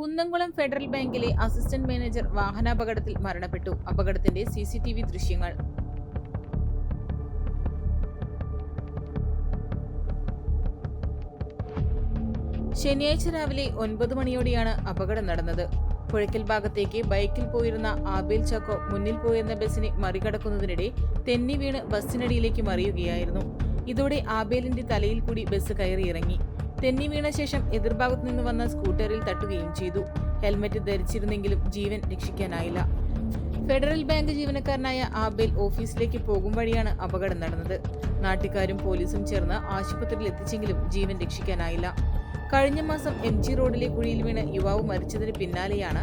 Kunnamkulam federal ബാങ്കിലെ assistant manager വാഹനാപകടത്തിൽ മരണപ്പെട്ടു. അപകടത്തിന്റെ സി സി ടി വി ദൃശ്യങ്ങൾ. ശനിയാഴ്ച രാവിലെ ഒൻപത് മണിയോടെയാണ് അപകടം നടന്നത്. പുഴയ്ക്കൽ ഭാഗത്തേക്ക് ബൈക്കിൽ പോയിരുന്ന ആബേൽ ചക്കോ മുന്നിൽ പോയിരുന്ന ബസ്സിനെ മറികടക്കുന്നതിനിടെ തെന്നി വീണ് ബസ്സിനടിയിലേക്ക് മറിയുകയായിരുന്നു. ഇതോടെ ആബേലിന്റെ തലയിൽ കൂടി ബസ് കയറിയിറങ്ങി തെന്നി വീണ ശേഷം എതിർഭാഗത്തു നിന്ന് വന്ന സ്കൂട്ടറിൽ തട്ടുകയും ചെയ്തു. ഹെൽമറ്റ് ധരിച്ചിരുന്നെങ്കിലും ജീവൻ രക്ഷിക്കാനായില്ല. ഫെഡറൽ ബാങ്ക് ജീവനക്കാരനായ ആബേൽ ഓഫീസിലേക്ക് പോകും വഴിയാണ് അപകടം നടന്നത്. നാട്ടുകാരും പോലീസും ചേർന്ന് ആശുപത്രിയിൽ എത്തിച്ചെങ്കിലും ജീവൻ രക്ഷിക്കാനായില്ല. കഴിഞ്ഞ മാസം എം ജി റോഡിലെ കുഴിയിൽ വീണ് യുവാവ് മരിച്ചതിന് പിന്നാലെയാണ്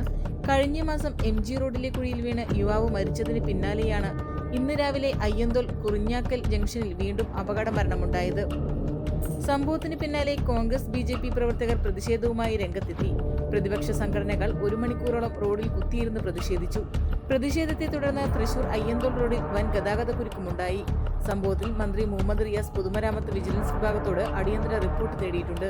കഴിഞ്ഞ മാസം എം ജി റോഡിലെ കുഴിയിൽ വീണ് യുവാവ് മരിച്ചതിന് പിന്നാലെയാണ് ഇന്ന് രാവിലെ അയ്യന്തോൾ കുറിഞ്ഞാക്കൽ ജംഗ്ഷനിൽ വീണ്ടും അപകട മരണമുണ്ടായത്. സംഭവത്തിന് പിന്നാലെ കോൺഗ്രസ് ബി ജെ പി പ്രവർത്തകർ പ്രതിഷേധവുമായി രംഗത്തെത്തി. പ്രതിപക്ഷ സംഘടനകൾ ഒരു മണിക്കൂറോളം റോഡിൽ കുത്തിയിരുന്ന് പ്രതിഷേധിച്ചു. പ്രതിഷേധത്തെ തുടർന്ന് തൃശൂർ അയ്യന്തോൾ റോഡിൽ വൻ ഗതാഗത കുരുക്കുമുണ്ടായി. സംഭവത്തിൽ മന്ത്രി മുഹമ്മദ് റിയാസ് പൊതുമരാമത്ത് വിജിലൻസ് വിഭാഗത്തോട് അടിയന്തര റിപ്പോർട്ട് തേടിയിട്ടുണ്ട്.